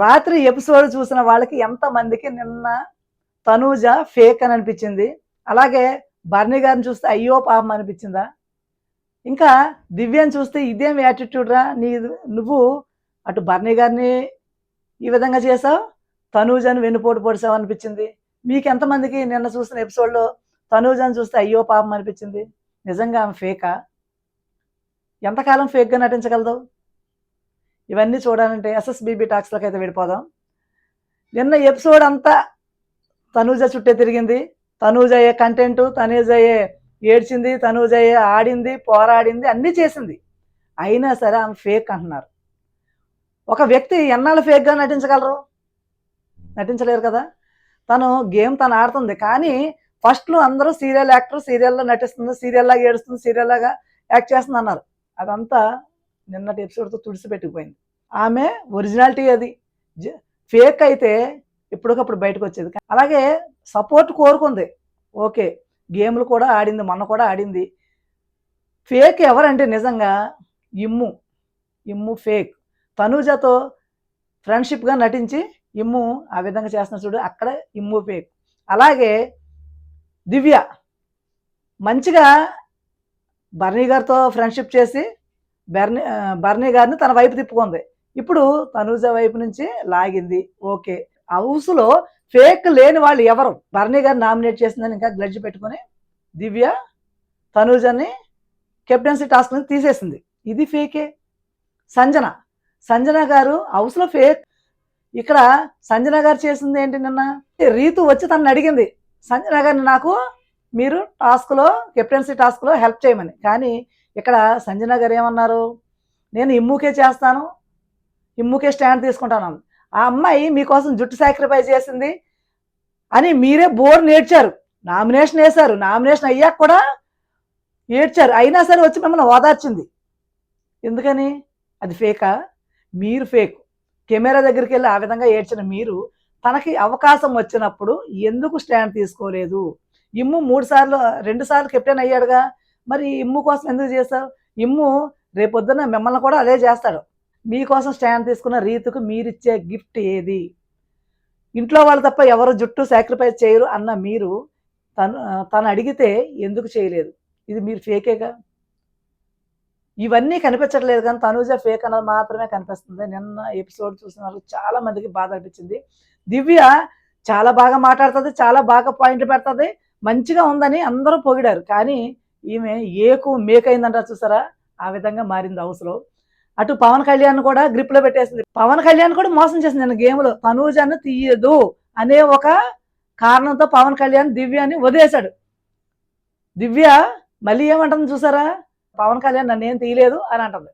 రాత్రి ఎపిసోడ్ చూసిన వాళ్ళకి ఎంతమందికి నిన్న తనూజ ఫేక్ అని అనిపించింది. అలాగే బర్నీ గారిని చూస్తే అయ్యో పాపం అనిపించిందా? ఇంకా దివ్యాన్ని చూస్తే ఇదేం యాటిట్యూడ్ రా? నీ నువ్వు అటు బర్నీ గారిని ఈ విధంగా చేసావు? తనూజని వెన్నుపోటు పొడిసావు అనిపించింది. మీకు ఎంతమందికి నిన్న చూసిన ఎపిసోడ్లో తనూజని చూస్తే అయ్యో పాపం అనిపించింది? నిజంగా ఆమె ఫేకా ఎంతకాలం ఫేక్గా నటించగలదు? ఇవన్నీ చూడాలంటే ఎస్ఎస్బిబి టాక్స్లోకి అయితే వెళ్ళిపోదాం. నిన్న ఎపిసోడ్ అంతా తనూజ చుట్టే తిరిగింది. తనూజ అయ్యే కంటెంట్ తనూజ అయ్యే ఏడ్చింది తనూజ అయ్యే ఆడింది పోరాడింది అన్నీ చేసింది. అయినా సరే ఆమె ఫేక్ అంటున్నారు. ఒక వ్యక్తి ఎన్నాళ్ళు ఫేక్గా నటించగలరు? నటించలేరు కదా. తను గేమ్ తను ఆడుతుంది. కానీ ఫస్ట్లో అందరూ సీరియల్ యాక్టర్ సీరియల్లో నటిస్తుంది సీరియల్ లాగా ఏడుస్తుంది సీరియల్ లాగా యాక్ట్ చేస్తుంది అన్నారు. అదంతా నిన్నటి ఎపిసోడ్తో తుడిసిపెట్టుకుపోయింది. ఆమె ఒరిజినాలిటీ అది. ఫేక్ అయితే ఎప్పటికప్పుడు బయటకు వచ్చేది అలాగే సపోర్ట్ కోరుకుంది. ఓకే గేమ్లు కూడా ఆడింది మొన్న కూడా ఆడింది. ఫేక్ ఎవరంటే నిజంగా ఇమ్ము. ఇమ్ము ఫేక్. తనూజతో ఫ్రెండ్షిప్గా నటించి ఇమ్ము ఆ విధంగా చేస్తున్న చూడు అక్కడ ఇమ్ము ఫేక్. అలాగే దివ్య మంచిగా బర్నీ గారితో ఫ్రెండ్షిప్ చేసి బర్నీ బర్నీ గారిని తన వైపు తిప్పుకుంది. ఇప్పుడు తనూజ వైపు నుంచి లాగింది. ఓకే. హౌస్లో ఫేక్ లేని వాళ్ళు ఎవరు? బర్నీ గారు నామినేట్ చేసిందని ఇంకా గ్లడ్జ్ పెట్టుకొని దివ్య తనూజని కెప్టెన్సీ టాస్క్ నుంచి తీసేసింది. ఇది ఫేకే. సంజన. సంజన గారు హౌస్లో ఫేక్. ఇక్కడ సంజన గారు చేసింది ఏంటి నిన్న? రీతు వచ్చి తనని అడిగింది. సంజన గారిని నాకు మీరు టాస్క్లో కెప్టెన్సీ టాస్క్లో హెల్ప్ చేయమని. కానీ ఇక్కడ సంజన గారు ఏమన్నారు? నేను ఇమ్ముకే చేస్తాను. ఇమ్ముకే స్టాండ్ తీసుకుంటాను ఆ అమ్మాయి మీకోసం జుట్టు సాక్రిఫైస్ చేసింది అని మీరే బోర్ నేర్చారు. నామినేషన్ వేశారు. నామినేషన్ అయ్యాక కూడా ఏడ్చారు. అయినా సరే వచ్చి మిమ్మల్ని ఓదార్చింది. ఎందుకని? అది ఫేకా మీరు ఫేక్ కెమెరా దగ్గరికి వెళ్ళి ఆ విధంగా ఏడ్చిన మీరు తనకి అవకాశం వచ్చినప్పుడు ఎందుకు స్టాండ్ తీసుకోలేదు? ఇమ్ము మూడు సార్లు రెండు సార్లు కెప్టెన్ అయ్యాడుగా. మరి ఇమ్ము కోసం ఎందుకు చేస్తావు ఇమ్ము రేపొద్దున మిమ్మల్ని కూడా అదే చేస్తాడు. మీకోసం స్టాండ్ తీసుకున్న రీతుకు మీరిచ్చే గిఫ్ట్ ఏది? ఇంట్లో వాళ్ళు తప్ప ఎవరు జుట్టు సాక్రిఫైస్ చేయరు అన్న మీరు తను తను అడిగితే ఎందుకు చేయలేదు? ఇది మీరు ఫేకేగా ఇవన్నీ కనిపించట్లేదు కానీ తనూజ ఫేక్ అన్నది మాత్రమే కనిపిస్తుంది. నిన్న ఎపిసోడ్ చూసిన వాళ్ళకి చాలా మందికి బాధ అనిపించింది. దివ్య చాలా బాగా మాట్లాడుతుంది చాలా బాగా పాయింట్ పెడుతుంది మంచిగా ఉందని అందరూ పొగిడారు. కానీ ఈమె ఏకు మేకైందంటారు చూసారా? ఆ విధంగా మారింది హౌస్లో అటు పవన్ కళ్యాణ్ కూడా గ్రిప్లో పెట్టేసింది. పవన్ కళ్యాణ్ కూడా మోసం చేసింది నేను గేమ్లో తనూజాను తీయదు అనే ఒక కారణంతో పవన్ కళ్యాణ్ దివ్యాని వదిలేశాడు. దివ్య మళ్ళీ ఏమంటుంది చూసారా? పవన్ కళ్యాణ్ నన్ను ఏం తీయలేదు అని అంటుంది.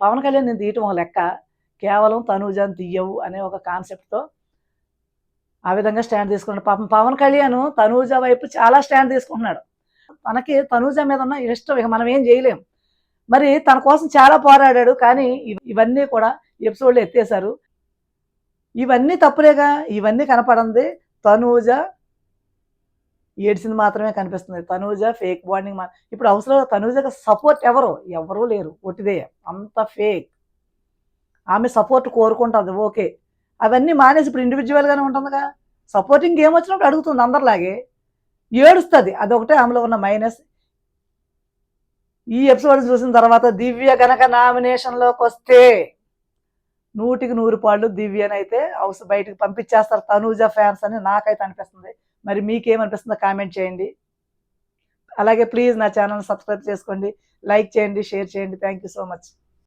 పవన్ కళ్యాణ్ నేను తీయటం ఒక లెక్క. కేవలం తనూజాను తీయవు అనే ఒక కాన్సెప్ట్తో ఆ విధంగా స్టాండ్ తీసుకున్నాడు. పాపం పవన్ కళ్యాణ్ తనూజ వైపు చాలా స్టాండ్ తీసుకుంటున్నాడు. తనకి తనూజ మీద ఉన్న ఇష్టం ఇక మనం ఏం చేయలేం. మరి తన కోసం చాలా పోరాడాడు కానీ ఇవన్నీ కూడా ఎపిసోడ్లు ఎత్తేశారు. ఇవన్నీ తప్పులేగా ఇవన్నీ కనపడంది తనూజ. ఏడ్చింది మాత్రమే కనిపిస్తుంది. తనూజ ఫేక్ బాండింగ్ మా ఇప్పుడు అవసరం తనూజకి సపోర్ట్ ఎవరు? ఎవరూ లేరు. ఒట్టిదే. అంత ఫేక్. ఆమె సపోర్ట్ కోరుకుంటుంది. ఓకే. అవన్నీ మానేసి ఇప్పుడు ఇండివిజువల్గానే ఉంటుందిగా. సపోర్టింగ్ గేమ్ వచ్చినప్పుడు అడుగుతుంది అందరిలాగే. ఏడుస్తుంది. అదొకటే ఆమెలో ఉన్న మైనస్. ఈ ఎపిసోడ్ చూసిన తర్వాత దివ్య గనక నామినేషన్లోకి వస్తే నూటికి నూరు పాళ్ళు దివ్యనైతే హౌస్ బయటకు పంపించేస్తారు తనూజ ఫ్యాన్స్ అని నాకైతే అనిపిస్తుంది. మరి మీకేమనిపిస్తుందో కామెంట్ చేయండి. అలాగే ప్లీజ్ నా ఛానల్ సబ్స్క్రైబ్ చేసుకోండి. లైక్ చేయండి షేర్ చేయండి. Thank you so much.